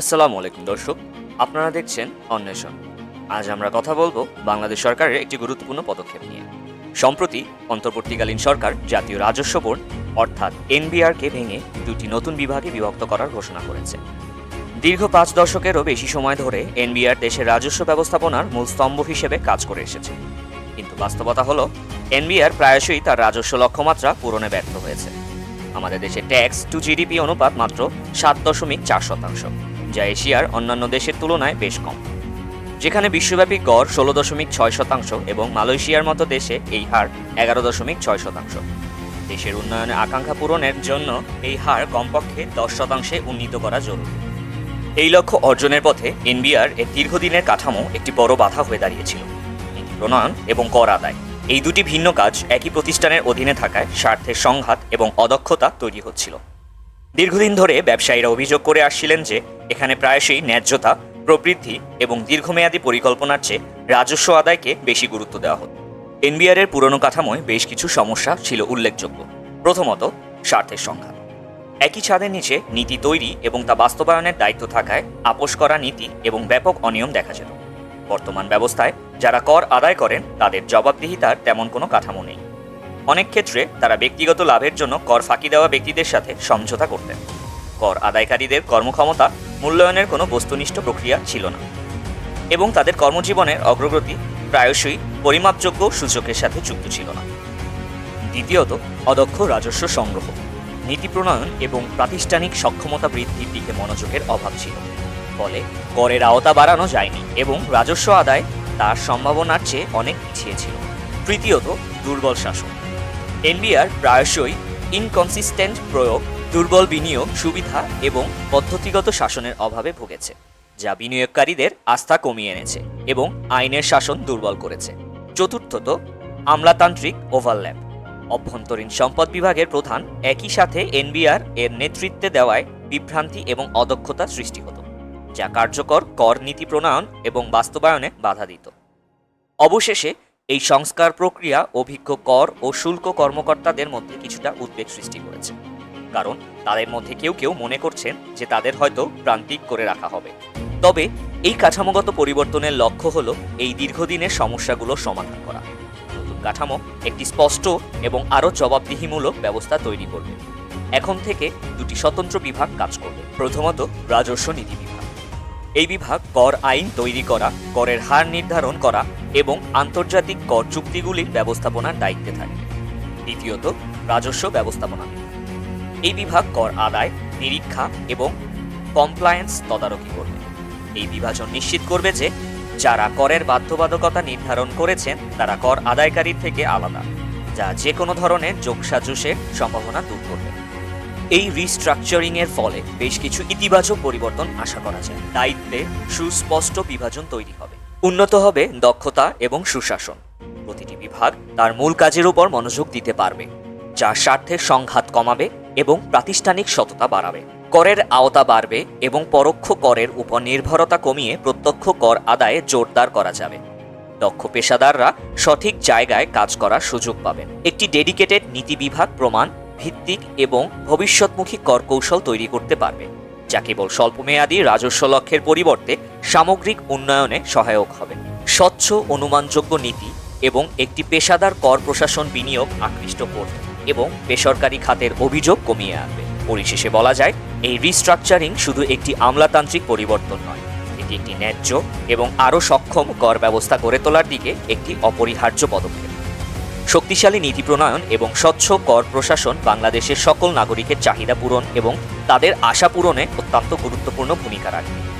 আসসালামু আলাইকুম, দর্শক। আপনারা দেখছেন অন্বেষণ। আজ আমরা কথা বলব বাংলাদেশ সরকারের একটি গুরুত্বপূর্ণ পদক্ষেপ নিয়ে। সম্প্রতি অন্তর্বর্তীকালীন সরকার জাতীয় রাজস্ব বোর্ড, অর্থাৎ এনবিআরকে ভেঙে দুটি নতুন বিভাগে বিভক্ত করার ঘোষণা করেছে। দীর্ঘ পাঁচ দশকেরও বেশি সময় ধরে এনবিআর দেশের রাজস্ব ব্যবস্থাপনার মূল স্তম্ভ হিসেবে কাজ করে এসেছে। কিন্তু বাস্তবতা হলো, এনবিআর প্রায়শই তার রাজস্ব লক্ষ্যমাত্রা পূরণে ব্যর্থ হয়েছে। আমাদের দেশে ট্যাক্স টু জিডিপি অনুপাত মাত্র সাত দশমিক চার শতাংশ। যা এশিয়ার অন্যান্য দেশের তুলনায় বেশ কম। যেখানে বিশ্বব্যাপী গড় ষোলো দশমিক ছয় শতাংশ এবং মালয়েশিয়ার মতো দেশে এই হার এগারো দশমিক ছয় শতাংশ। দেশের উন্নয়নের আকাঙ্ক্ষা পূরণের জন্য এই হার কমপক্ষে দশ শতাংশে উন্নীত করা জরুরি। এই লক্ষ্য অর্জনের পথে এনবিআর এর দীর্ঘদিনের কাঠামো একটি বড় বাধা হয়ে দাঁড়িয়েছিল। প্রণয়ন এবং কর আদায়। এই দুটি ভিন্ন কাজ একই প্রতিষ্ঠানের অধীনে থাকায় স্বার্থের সংঘাত এবং অদক্ষতা তৈরি হচ্ছিল। দীর্ঘদিন ধরে ব্যবসায়ীরা অভিযোগ করে আসছিলেন যে এখানে প্রায়শই ন্যায্যতা, প্রবৃদ্ধি এবং দীর্ঘমেয়াদী পরিকল্পনার চেয়ে রাজস্ব আদায়কে বেশি গুরুত্ব দেওয়া হতো। এনবিআর এর পুরনো কাঠামোয় বেশ কিছু সমস্যা ছিল উল্লেখযোগ্য। প্রথমত, স্বার্থের সংঘাত একই ছাদের নিচে নীতি তৈরি এবং তা বাস্তবায়নের দায়িত্ব থাকায় আপোষ করা নীতি এবং ব্যাপক অনিয়ম দেখা যেত। বর্তমান ব্যবস্থায় যারা কর আদায় করেন, তাদের জবাবদিহিতার তেমন কোনো কাঠামো নেই। অনেক ক্ষেত্রে তারা ব্যক্তিগত লাভের জন্য কর ফাঁকি দেওয়া ব্যক্তিদের সাথে সমঝোতা করতেন। কর আদায়কারীদের কর্মক্ষমতা মূল্যায়নের কোনো বস্তুনিষ্ঠ প্রক্রিয়া ছিল না। এবং তাদের কর্মজীবনের অগ্রগতি প্রায়শই পরিমাপযোগ্য সূচকের সাথে যুক্ত ছিল না। দ্বিতীয়ত, অদক্ষ রাজস্ব সংগ্রহ, নীতি প্রণয়ন এবং প্রাতিষ্ঠানিক সক্ষমতা বৃদ্ধির দিকে মনোযোগের অভাব ছিল। ফলে করের আওতা বাড়ানো যায়নি এবং রাজস্ব আদায় তার সম্ভাবনার চেয়ে অনেক পিছিয়ে ছিল। তৃতীয়ত, দুর্বল শাসন, এনবিআর প্রায়শই ইনকনসিস্টেন্ট প্রয়োগ দুর্বল বিনিয়োগ, সুবিধা এবং পদ্ধতিগত শাসনের অভাবে ভুগেছে, যা বিনিয়োগকারীদের আস্থা কমিয়ে এনেছে এবং আইনের শাসন দুর্বল করেছে। চতুর্থত, আমলাতান্ত্রিক ওভারল্যাপ। অভ্যন্তরীণ সম্পদ বিভাগের প্রধান একই সাথে এনবিআর এর নেতৃত্বে দেওয়ায় বিভ্রান্তি এবং অদক্ষতা সৃষ্টি হতো, যা কার্যকর কর নীতি প্রণয়ন এবং বাস্তবায়নে বাধা দিত। অবশেষে, এই সংস্কার প্রক্রিয়া অভিজ্ঞ কর ও শুল্ক কর্মকর্তাদের মধ্যে কিছুটা উদ্বেগ সৃষ্টি করেছে। কারণ তাদের মধ্যে কেউ কেউ মনে করছেন যে তাদের হয়তো প্রান্তিক করে রাখা হবে। তবে এই কাঠামোগত পরিবর্তনের লক্ষ্য হল এই দীর্ঘদিনের সমস্যাগুলো সমাধান করা। নতুন কাঠামো, একটি স্পষ্ট এবং আরও জবাবদিহিমূলক ব্যবস্থা তৈরি করবে। এখন থেকে দুটি স্বতন্ত্র বিভাগ কাজ করবে। প্রথমত রাজস্ব নীতি বিভাগ। এই বিভাগ কর আইন তৈরি করা, করের হার নির্ধারণ করা এবং আন্তর্জাতিক কর চুক্তিগুলির ব্যবস্থাপনার দায়িত্বে থাকে। দ্বিতীয়ত, রাজস্ব ব্যবস্থাপনা। এই বিভাগ কর আদায়, নিরীক্ষা এবং কমপ্লায়েন্স তদারকি করবে। এই বিভাজন নিশ্চিত করবে যে যারা করের বাধ্যবাধকতা নির্ধারণ করেছেন, তারা কর আদায়কারীর থেকে আলাদা, যা যে কোনো ধরনের যোগসাজসের সম্ভাবনা দূর করবে। এই রিস্ট্রাকচারিং এর ফলে বেশ কিছু ইতিবাচক পরিবর্তন আশা করা যায়। দায়িত্বে সুস্পষ্ট বিভাজন তৈরি হবে। উন্নত হবে দক্ষতা এবং সুশাসন। প্রতিটি বিভাগ তার মূল কাজের উপর মনোযোগ দিতে পারবে, যা স্বার্থের সংঘাত কমাবে এবং প্রাতিষ্ঠানিক সততা বাড়াবে। করের আওতা বাড়বে এবং পরোক্ষ করের উপর নির্ভরতা কমিয়ে প্রত্যক্ষ কর আদায়ে জোরদার করা যাবে। দক্ষ পেশাদাররা সঠিক জায়গায় কাজ করার সুযোগ পাবেন। একটি ডেডিকেটেড নীতি বিভাগ, প্রমাণ, ভিত্তিক এবং ভবিষ্যৎমুখী কর কৌশল তৈরি করতে পারবে, যা কেবল স্বল্পমেয়াদী রাজস্ব লক্ষ্যের পরিবর্তে সামগ্রিক উন্নয়নে সহায়ক হবে। স্বচ্ছ, অনুমানযোগ্য নীতি এবং একটি পেশাদার কর প্রশাসন বিনিয়োগ আকৃষ্ট করবে। এবং বেসরকারি খাতের অভিযোগ কমিয়ে আনবে। পরিশেষে বলা যায়, এই রিস্ট্রাকচারিং শুধু একটি আমলাতান্ত্রিক পরিবর্তন নয়, এটি একটি ন্যায্য এবং আরও সক্ষম কর ব্যবস্থা গড়ে তোলার দিকে একটি অপরিহার্য পদক্ষেপ। শক্তিশালী নীতি প্রণয়ন এবং স্বচ্ছ কর প্রশাসন বাংলাদেশের সকল নাগরিকের চাহিদা পূরণ এবং তাদের আশা পূরণে অত্যন্ত গুরুত্বপূর্ণ ভূমিকা রাখবে